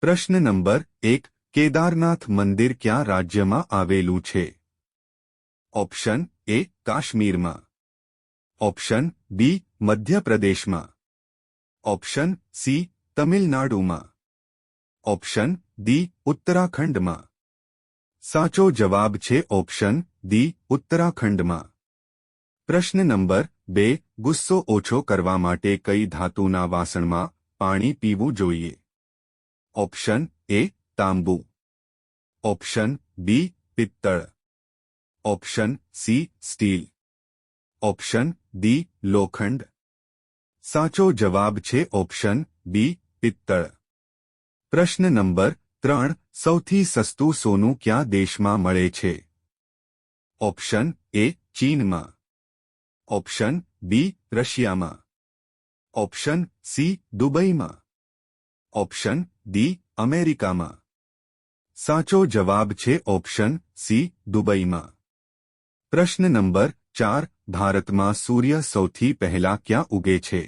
પ્રશ્ન નંબર એક, કેદારનાથ મંદિર ક્યાં રાજ્યમાં આવેલું છે? ઓપ્શન એ, કાશ્મીરમાં. ઓપ્શન બી, મધ્યપ્રદેશમાં. ઓપ્શન સી, તમિલનાડુમાં. ઓપ્શન ડી, ઉત્તરાખંડમાં. સાચો જવાબ છે ઓપ્શન ડી, ઉત્તરાખંડમાં. પ્રશ્ન નંબર બે, ગુસ્સો ઓછો કરવા માટે કઈ ધાતુના વાસણમાં પાણી પીવું જોઈએ? ઓપ્શન એ તાંબુ option B પિત્તળ option C steel option D લોખંડ સાચો જવાબ છે ઓપ્શન બી પિત્તળ પ્રશ્ન નંબર ત્રણ સૌથી સસ્તું સોનું ક્યાં દેશમાં મળે છે ઓપ્શન એ ચીનમાં ઓપ્શન બી રશિયામાં ઓપ્શન સી દુબઈમાં ઓપ્શન ડી અમેરિકામાં સાચો જવાબ છે ઓપ્શન સી દુબઈમાં પ્રશ્ન નંબર ચાર ભારતમાં સૂર્ય સૌથી પહેલા ક્યાં ઉગે છે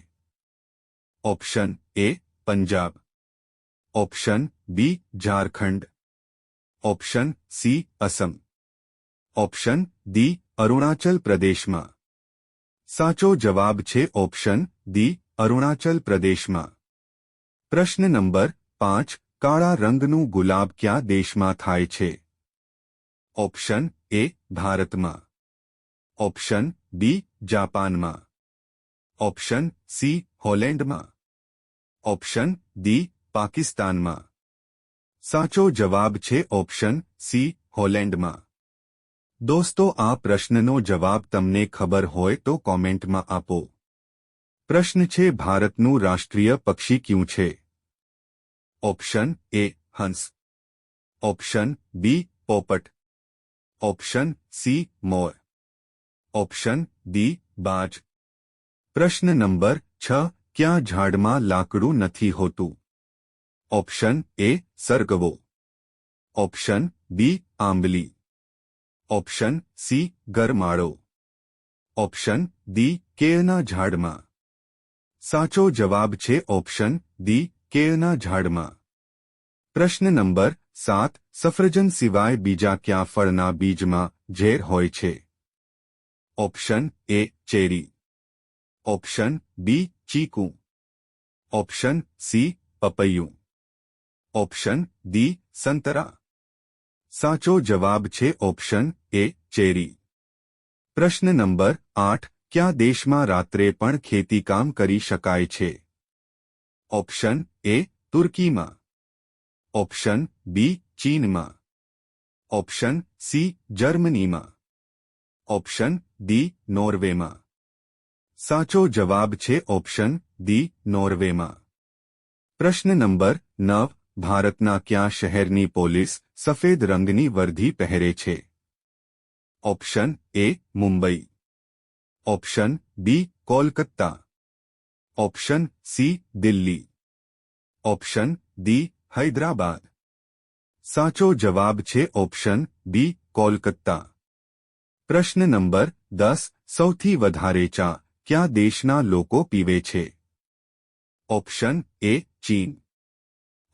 option A Punjab option B Jharkhand option C Assam option D Arunachal પ્રદેશમાં સાચો જવાબ છે ઓપ્શન ડી અરુણાચલ પ્રદેશમાં પ્રશ્ન નંબર પાંચ, કાળા રંગનું ગુલાબ ક્યાં દેશમાં થાય છે? ઓપ્શન એ, ભારતમાં. ઓપ્શન બી, જાપાનમાં. ઓપ્શન સી, હોલેન્ડમાં. ઓપ્શન ડી, પાકિસ્તાનમાં. સાચો જવાબ છે ઓપ્શન સી, હોલેન્ડમાં. દોસ્તો, આ પ્રશ્નનો જવાબ તમને ખબર હોય તો કોમેન્ટમાં આપો. પ્રશ્ન છે, ભારતનું રાષ્ટ્રીય પક્ષી ક્યું છે? ઓપ્શન એ હંસ ઓપ્શન બી પોપટ ઓપ્શન સી મોર ઓપ્શન ડી બાજ પ્રશ્ન નંબર છ ક્યાં ઝાડમાં લાકડું નથી હોતું ઓપ્શન એ સરગવો ઓપ્શન બી આંબલી ઓપ્શન સી ગરમાળો ઓપ્શન ડી કેળના ઝાડમાં સાચો જવાબ છે ઓપ્શન ડી કેળના ઝાડમાં પ્રશ્ન નંબર સાત સફરજન સિવાય બીજા ક્યાં ફળના બીજમાં ઝેર હોય છે option A cherry option B ચીકુ ઓપ્શન સી પપૈયું ઓપ્શન ડી સંતરા સાચો જવાબ છે ઓપ્શન એ ચેરી પ્રશ્ન નંબર આઠ ક્યાં દેશમાં રાત્રે પણ ખેતીકામ કરી શકાય છે ઓપ્શન એ તુર્કીમાં ઓપ્શન બી ચીનમાં ઓપ્શન સી જર્મનીમાં ઓપ્શન ડી નોર્વેમાં સાચો જવાબ છે ઓપ્શન ડી નોર્વેમાં પ્રશ્ન નંબર નવ ભારતના ક્યાં શહેરની પોલીસ સફેદ રંગની વર્ધી પહેરે છે option A Mumbai option B Kolkata option C Delhi option D Hyderabad સાચો જવાબ છે ઓપ્શન બી કોલકાતા પ્રશ્ન નંબર દસ સૌથી વધારે ચા ક્યાં દેશના લોકો પીવે છે ઓપ્શન એ ચીન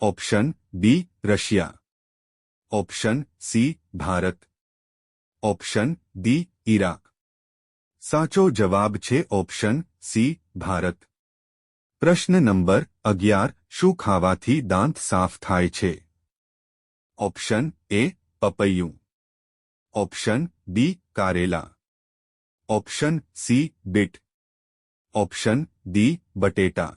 option B Russia option C Bharat option D Iraq સાચો જવાબ છે ઓપ્શન સી ભારત પ્રશ્ન નંબર અગિયાર, શું ખાવાથી દાંત સાફ થાય છે? ઓપ્શન એ પપૈયું. ઓપ્શન બી કારેલા. Option C beet. Option D બટેટા.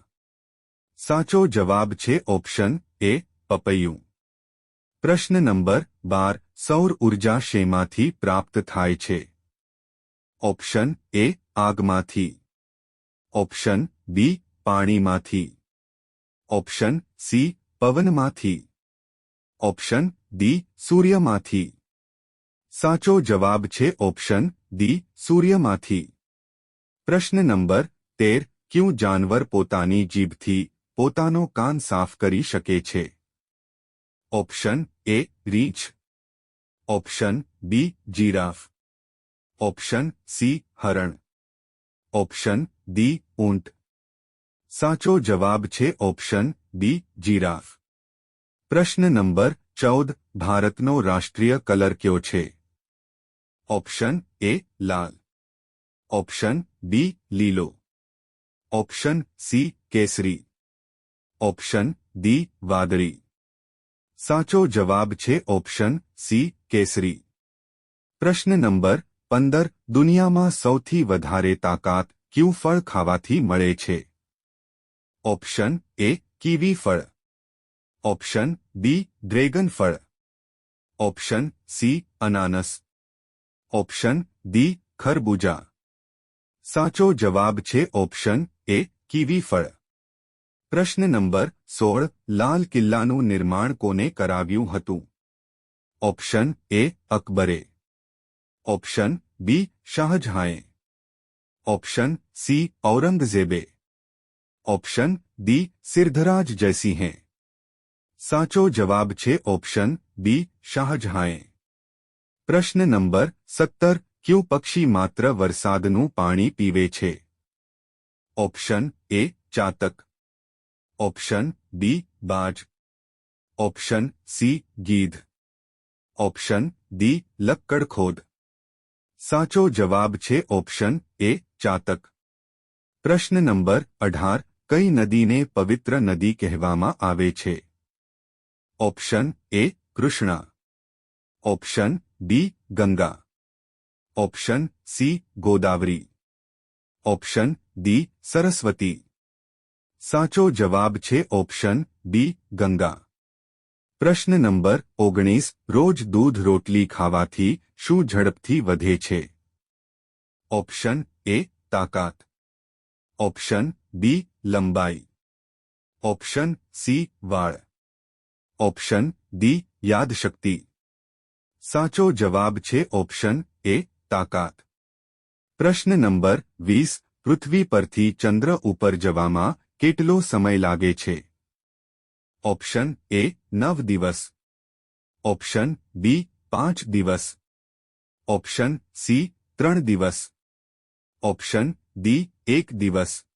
સાચો જવાબ છે ઓપ્શન એ પપૈયું. પ્રશ્ન નંબર બાર, સૌર ઊર્જા શેમાંથી પ્રાપ્ત થાય છે? ઓપ્શન એ આગમાંથી. ઓપ્શન બી પાણીમાંથી. ઓપ્શન સી પવનમાંથી. ઓપ્શન ડી સૂર્યમાંથી. સાચો જવાબ છે ઓપ્શન ડી સૂર્યમાંથી. પ્રશ્ન નંબર તેર, ક્યું જાનવર પોતાની જીભથી પોતાનો કાન સાફ કરી શકે છે? ઓપ્શન એ રીંછ. Option B giraffe. Option C હરણ. ઓપ્શન ડી ઊંટ. સાચો જવાબ છે ઓપ્શન બી જીરાફ પ્રશ્ન નંબર ચૌદ ભારતનો રાષ્ટ્રીય કલર કયો છે ઓપ્શન એ લાલ ઓપ્શન બી લીલો ઓપ્શન સી કેસરી ઓપ્શન ડી વાદળી સાચો જવાબ છે ઓપ્શન સી કેસરી પ્રશ્ન નંબર પંદર દુનિયામાં સૌથી વધારે તાકાત ક્યુ ફળ ખાવાથી મળે છે ઓપ્શન એ કીવી ફળ ઓપ્શન બી ડ્રેગન ફળ ઓપ્શન સી અનાનસ ઓપ્શન ડી ખરબૂજા સાચો જવાબ છે ઓપ્શન એ કીવી ફળ પ્રશ્ન નંબર સોળ લાલ કિલ્લાનું નિર્માણ કોને કરાવ્યું હતું ઓપ્શન એ અકબરે option B શાહજહાંએ option C ઔરંગઝેબે option D સિરધરાજ જયસિંહે સાચો જવાબ છે ઓપ્શન બી શાહજહાંએ પ્રશ્ન નંબર સત્તર ક્યુ પક્ષી માત્ર વરસાદનું પાણી પીવે છે ઓપ્શન એ ચાતક ઓપ્શન બી બાજ ઓપ્શન સી ગીધ ઓપ્શન ડી લક્કડખોદ સાચો જવાબ છે ઓપ્શન એ ચાતક પ્રશ્ન નંબર અઢાર કઈ નદીને પવિત્ર નદી કહેવામાં આવે છે option A Krishna option B Ganga option C Godavari option D Saraswati સાચો જવાબ છે ઓપ્શન બી ગંગા પ્રશ્ન નંબર ઓગણીસ રોજ દૂધ રોટલી ખાવાથી શું ઝડપથી વધે છે ઓપ્શન એ તાકાત ઓપ્શન બી લંબાઈ. ઓપ્શન સી વાળ. ઓપ્શન ડી યાદશક્તિ. સાચો જવાબ છે ઓપ્શન એ તાકાત. પ્રશ્ન નંબર વીસ, પૃથ્વી પરથી ચંદ્ર ઉપર જવામાં કેટલો સમય લાગે છે? ઓપ્શન એ નવ દિવસ. ઓપ્શન બી પાંચ દિવસ. ઓપ્શન સી ત્રણ દિવસ. ઓપ્શન ડી એક દિવસ.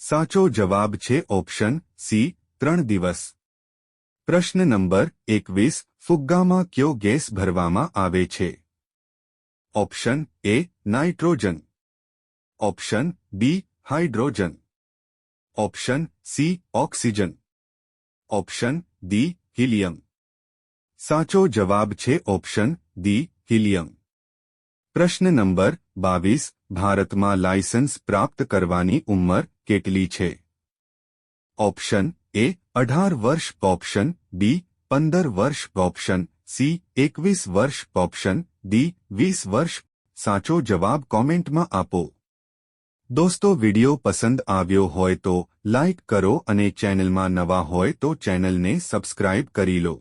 સાચો જવાબ છે ઓપ્શન સી ત્રણ દિવસ પ્રશ્ન નંબર એકવીસ ફુગ્ગામાં કયો ગેસ ભરવામાં આવે છે option A nitrogen option B hydrogen option C oxygen option D helium સાચો જવાબ છે ઓપ્શન ડી હિલિયમ પ્રશ્ન નંબર બાવીસ ભારતમાં લાયસન્સ પ્રાપ્ત કરવાની ઉંમર કેટલી છે? ઓપ્શન એ અઢાર વર્ષ ઓપ્શન બી પંદર વર્ષ ઓપ્શન સી એકવીસ વર્ષ ઓપ્શન ડી વીસ વર્ષ. સાચો જવાબ કોમેન્ટમાં આપો. દોસ્તો, વિડિયો પસંદ આવ્યો હોય તો લાઇક કરો અને ચેનલમાં નવા હોય તો ચેનલને સબસ્ક્રાઇબ કરી લો.